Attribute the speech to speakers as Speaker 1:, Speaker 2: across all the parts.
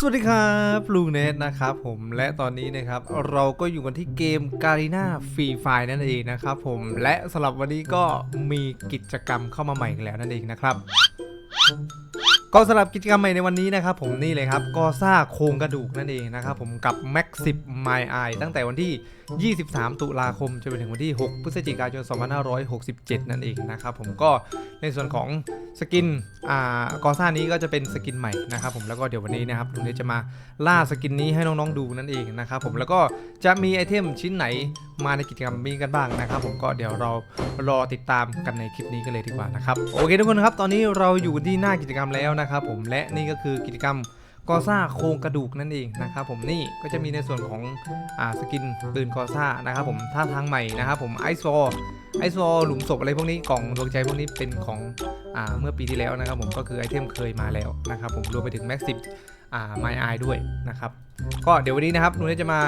Speaker 1: สวัสดีครับลุงเนทนะครับผมและตอนนี้นะครับเราก็อยู่กันที่เกมการีนาฟรีไฟนั่นเองนะครับผมและสำหรับวันนี้ก็มีกิจกรรมเข้ามาใหม่แล้วนั่นเองนะครับ ก็สำหรับกิจกรรมใหม่ในวันนี้นะครับผมนี่เลยครับก็ซ่าโครงกระดูกนั่นเองนะครับผมกับ Max 10 My Eye ตั้งแต่วันที่ 23 ตุลาคมจนไปถึงวันที่ 6 พฤศจิกายน 2567 นั่นเองนะครับผมก็ในส่วนของสกินอ่ากอซ่านี้ก็จะเป็นสกินใหม่นะครับผมแล้วก็เดี๋ยววันนี้นะครับลุงเนจะมาล่าสกินนี้ให้น้องๆดูนั่นเองนะครับผมแล้วก็จะมีไอเทมชิ้นไหนมาในกิจกรรมนี้กันบ้างนะครับผมก็เดี๋ยวเรารอติดตามกันในคลิปนี้กันเลยดีกว่านะครับโอเคทุกคนครับตอนนี้เราอยู่ที่หน้ากิจกรรมแล้วนะครับผมและนี่ก็คือกิจกรรมกอซ่าโครงกระดูกนั่นเองนะครับผมนี่ก็จะมีในส่วนของอ่าสกินปืนกอซ่านะครับผมท่าทางใหม่นะครับผมไอซ์วอลไอซ์วอลหลุมศพอะไรพวกนี้กล่องดวงใจพวกนี้เป็นของอ่าเมื่อปีที่แล้วนะครับผมก็คือไอเทมเคยมาแล้วนะครับผมรวมไปถึงแม็กซิมอ่าไมไอด้วยนะครับก็เดี๋ยววันนี้นะครับหนูจะมา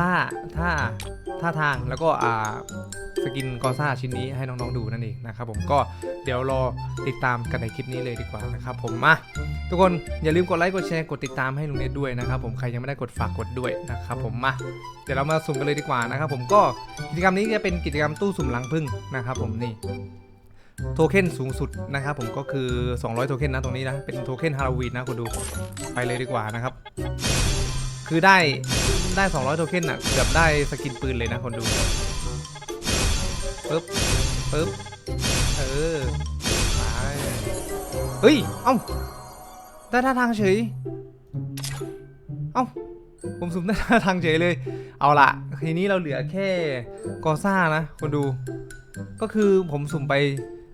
Speaker 1: ล่าท่าท่าทางแล้วก็อ่าสกินกอซ่าชิ้นนี้ให้น้องๆดูนั่นเองนะครับผมก็เดี๋ยวรอติดตามกันในคลิปนี้เลยดีกว่านะครับผมมาทุกคนอย่าลืมกดไลค์กดแชร์กดติดตามให้ลุงเนทด้วยนะครับผมใครยังไม่ได้กดฝากกดด้วยนะครับผมมาเดี๋ยวเรามาสุ่มกันเลยดีกว่านะครับผมก็กิจกรรมนี้จะเป็นกิจกรรมตู้สุ่มหลังพึ่งนะครับผมนี่โทเค็นสูงสุดนะครับผมก็คือ 200 โทเค็นนะตรงนี้นะเป็นโทเค็นฮาโลวีนนะคุณดูไปเลยดีกว่านะครับ คือได้ ได้ 200 โทเค็นอะ เกือบได้สกินปืนเลยนะคนดูปึ๊บปึ๊บเออไปเฮ้ย เอ้า ได้ท่าทางเฉย เอ้า ผมสุ่มได้ท่าทางเฉยเลย เอาละทีนี้เราเหลือแค่กอซ่านะ คนดู ก็คือผมสุ่มไป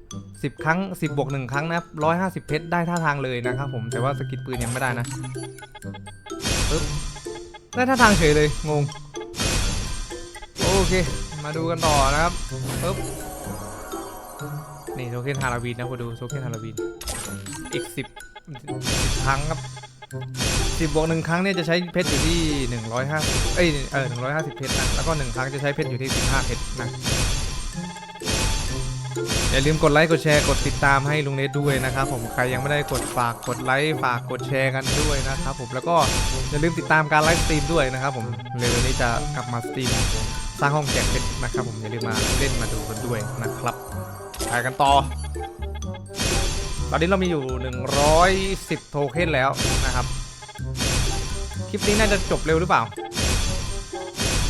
Speaker 1: 10ครั้ง10บวก1ครั้งนะ150เพชรได้ท่าทางเลยนะครับผมแต่ว่าสกิลปืนยังไม่ได้นะปึ๊บ ได้ท่าทางเฉยเลยงงโอเค มาดูกันต่อนะครับปึ๊บนี่โทเค็นฮาราวีนนะคนดูโทเค็นฮาราวีนอีก10 10ครั้งครับ10บวกหนึ่งครั้งเนี่ยจะใช้เพชรอยู่ที่150เอ้ยเออ150เพชรนะแล้วก็1ครั้งจะใช้เพชรอยู่ที่15เพชรนะ อย่าลืมกดไลค์กดแชร์กดติดตามให้ลุงเนทด้วยนะครับผมใครยังไม่ได้กดฝากกดไลค์ฝากกดแชร์กันด้วยนะครับผมแล้วก็อย่าลืมติดตามการไลฟ์สตรีมด้วยนะครับผมเร็วๆนี้จะกลับมาสตรีมสร้างห้องแจกเพชรนะครับผมอย่าลืมมาเล่นมาดูกันด้วยนะครับไปกันต่อ ตอนนี้เรามีอยู่ 110 โทเค็นแล้วนะครับ คลิปนี้น่าจะจบเร็วหรือเปล่า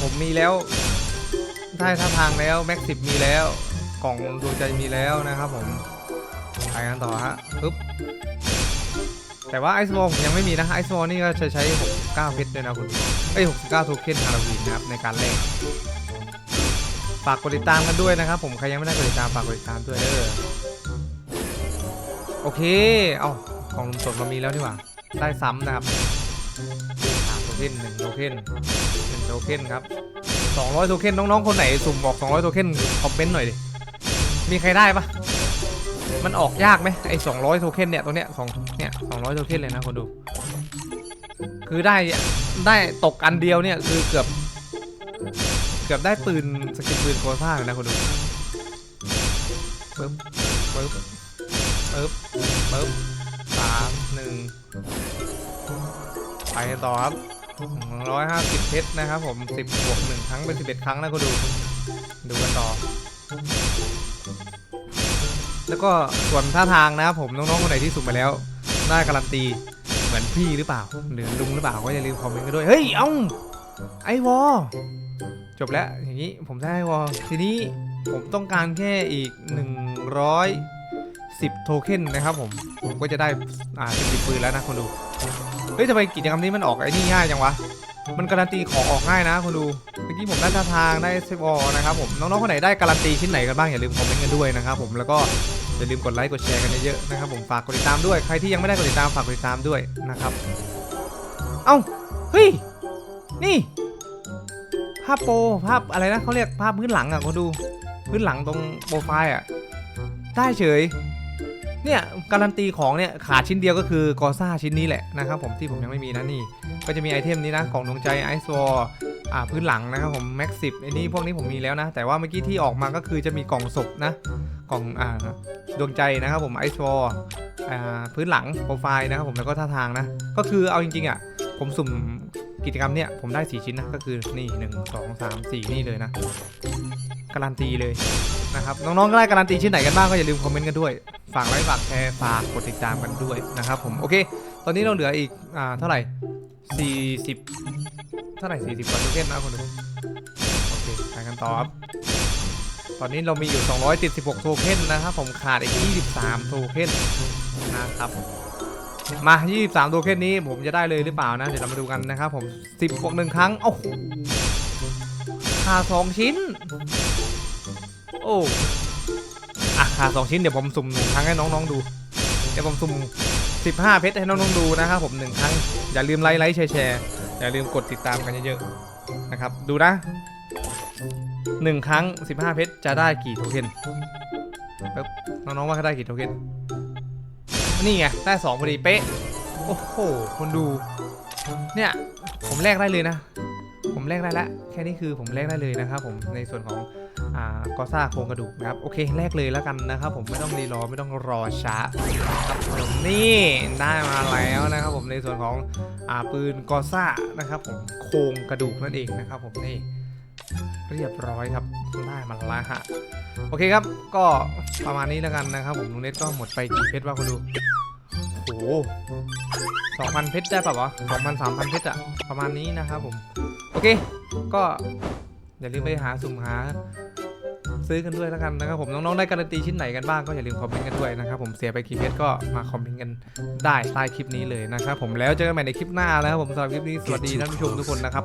Speaker 1: ผมมีแล้วได้ท่าทางแล้วแม็กสิบมีแล้ว กล่องดวงใจมีแล้วนะครับผมไปกันต่อฮะปึ๊บแต่ว่าไอซ์บอลผมยังไม่มีนะไอซ์บอลนี่ก็จะใช้ 69 เพชรด้วยนะคุณเอ้ย 69 โทเค็นฮาโลวีนนะครับ ในการแลกฝากกดติดตามกันด้วยนะครับ ผมใครยังไม่ได้กดติดตามฝากกดติดตามด้วยเด้อโอเค เอาของลุมสดเรามีแล้วดีกว่า ได้ซ้ำนะครับสามโทเค็นหนึ่งโทเค็นหนึ่งโทเค็นครับสองร้อยโทเค็นน้องๆ คนไหนสุ่มบอกสองร้อยโทเค็นคอมเมนต์หน่อยดิ มีใครได้ปะมันออกยากไหมไอ้สองร้อยโทเค็นเนี่ยตัวเนี้ยสองเนี่ยสองร้อยโทเค็นเลยนะคนดู คือได้ได้ตกอันเดียวเนี่ยคือเกือบ เกือบได้ปืนสกินปืนโคซ่าเลยนะคนดูปึ๊บปึ๊บปึ๊บปึ๊บสามหนึ่งไปต่อครับร้อยห้าสิบเพชรนะครับผมสิบบวกหนึ่งครั้งเป็นสิบเอ็ดครั้งนะก็ดู ดูกันต่อ แล้วก็ส่วนท่าทางนะครับผมน้องๆคนไหนที่สุ่มไปแล้วได้การันตีเหมือนพี่หรือเปล่าหรือลุงหรือเปล่าก็อย่าลืมคอมเมนต์กันด้วยเฮ้ยเอ้าไอวอจบแล้วอย่างนี้ผมได้ไอวอทีนี้ผมต้องการแค่อีก 110 โทเค็นนะครับผมผมก็จะได้อ่าสิบปืนแล้วนะคนดูเฮ้ยทำไมกิจกรรมนี้มันออกไอ้นี่ง่ายจังวะมันการันตีของออกง่ายนะคนดู เมื่ผมได้ท่าทางได้เซฟอนะครับผมน้องๆคนไหนได้การันตีชิ้นไหนกันบ้างอย่าลืมคอมเมนต์กันด้วยนะครับผมแล้วก็อย่าลืมกดไลค์กดแชร์กันเยอะๆนะครับผมฝากกดติดตามด้วยใครที่ยังไม่ได้กดติดตามฝากกดติดตามด้วยนะครับเอ้าเฮ้ยนี่ ภาพโปรภาพอะไรนะเขาเรียกภาพพื้นหลังอะคนดูพื้นหลังตรงโปรไฟล์อะได้เฉยเนี่ยการันตีของเนี่ยขาดชิ้นเดียวก็คือกอซ่าชิ้นนี้แหละนะครับผมที่ผมยังไม่มีนะนี่ ก็จะมีไอเทมนี้นะของดวงใจไอซ์วอล อ่าพื้นหลังนะครับผมแม็กสิบไอ้นี่พวกนี้ผมมีแล้วนะ แต่ว่าเมื่อกี้ที่ออกมาก็คือจะมีกล่องศพนะ กล่องอ่าดวงใจนะครับผมไอซ์วอลอ่าพื้นหลังโปรไฟล์นะครับผมแล้วก็ท่าทางนะ ก็คือเอาจริงๆอะผมสุ่มกิจกรรมเนี่ยผมได้ 4 ชิ้นนะ ก็คือนี่ 1 2 3 4 นี่เลยนะ การันตีเลยนะครับ น้องๆก็ได้การันตีชิ้นไหนกันบ้างก็อย่าลืมคอมเมนต์กันด้วย ฝากไลค์ฝากแชร์ฝากกดติดตามกันด้วยนะครับผม โอเค ตอนนี้เราเหลืออีกอ่าเท่าไหร่ 40 เท่าไหร่40กว่าโทเค็นนะคนหนึ่งโอเคไปกันต่อครับ ตอนนี้เรามีอยู่ 276 โทเค็นนะครับ ผมขาดอีก 23 โทเค็นนะครับมา 23 โทเค็นนี้ผมจะได้เลยหรือเปล่านะ เดี๋ยวเรามาดูกันนะครับผม 10บวกหนึ่งครั้ง โอ้โหขาด2ชิ้น โอ้อะขาด2ชิ้นเดี๋ยวผมสุ่มหนึ่งครั้งให้น้องๆดู เดี๋ยวผมสุ่ม 15 เพชรให้น้องๆดูนะครับผมหนึ่งครั้ง อย่าลืมไลค์ไลค์แชร์ อย่าลืมกดติดตามกันเยอะๆนะครับ ดูนะหนึ่งครั้ง 15 เพชรจะได้กี่โทเค็นปึ๊บน้องๆว่าเขาได้กี่โทเค็นนี่ไงได้สองพอดีเป๊ะ โอ้โห คนดู เนี่ย ผมแลกได้เลยนะ ผมแลกได้แล้ว แค่นี้คือผมแลกได้เลยนะครับผมในส่วนของ กอซ่าโครงกระดูกนะครับ โอเคแลกเลยแล้วกันนะครับ ผมไม่ต้องรีรอไม่ต้องรอช้าครับผมนี่ได้มาแล้วนะครับ ผมในส่วนของอปืนกอซ่านะครับผมโครงกระดูกนั่นเองนะครับผมนี่เรียบร้อยครับได้มาล้วฮะโอเคครับก็ประมาณนี้แล้วกันนะครับ ผมลุงเน็ตก็หมดไปกี่เพชรว่าคุณดูโอ้โหสองพันเพชรได้ป่าวะสองพันสามพันเพชรอะประมาณนี้นะครับผม โอเค ก็อย่าลืมไปหาสุ่มหา ซื้อกันด้วยแล้วกันนะครับผมน้องๆได้การันตีชิ้นไหนกันบ้างก็อย่าลืมคอมเมนต์กันด้วยนะครับผมเสียไปกี่เพชรก็มาคอมเมนต์กันได้ใต้คลิปนี้เลยนะครับผมแล้วเจอกันใหม่ในคลิปหน้านะครับผมสำหรับคลิปนี้สวัสดีท่านผู้ชมทุกคนนะครับ